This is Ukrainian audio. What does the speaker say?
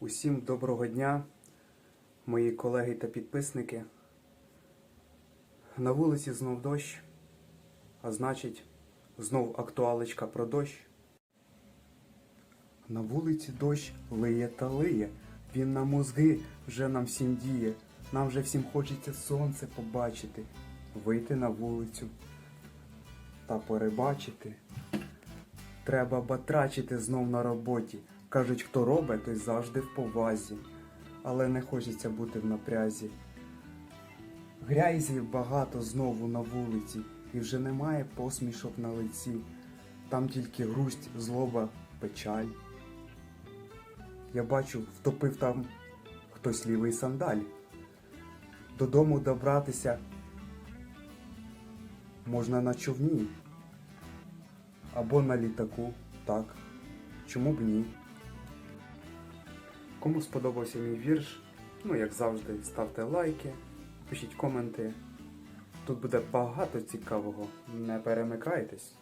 Усім доброго дня, мої колеги та підписники. На вулиці знов дощ, а значить, знов актуалочка про дощ. На вулиці дощ лиє та лиє, він на мозги вже нам всім діє. Нам вже всім хочеться сонце побачити, вийти на вулицю та порибачити. Треба батрачити знов на роботі. Кажуть, хто робить, той завжди в повазі. Але не хочеться бути в напрязі. Грязі багато знову на вулиці, і вже немає посмішок на лиці. Там тільки грусть, злоба, печаль. Я бачу, втопив там хтось лівий сандаль. Додому добратися можна на човні або на літаку, так. Чому б ні? Кому сподобався мій вірш, ну як завжди, ставте лайки, пишіть коменти. Тут буде багато цікавого. Не перемикайтесь.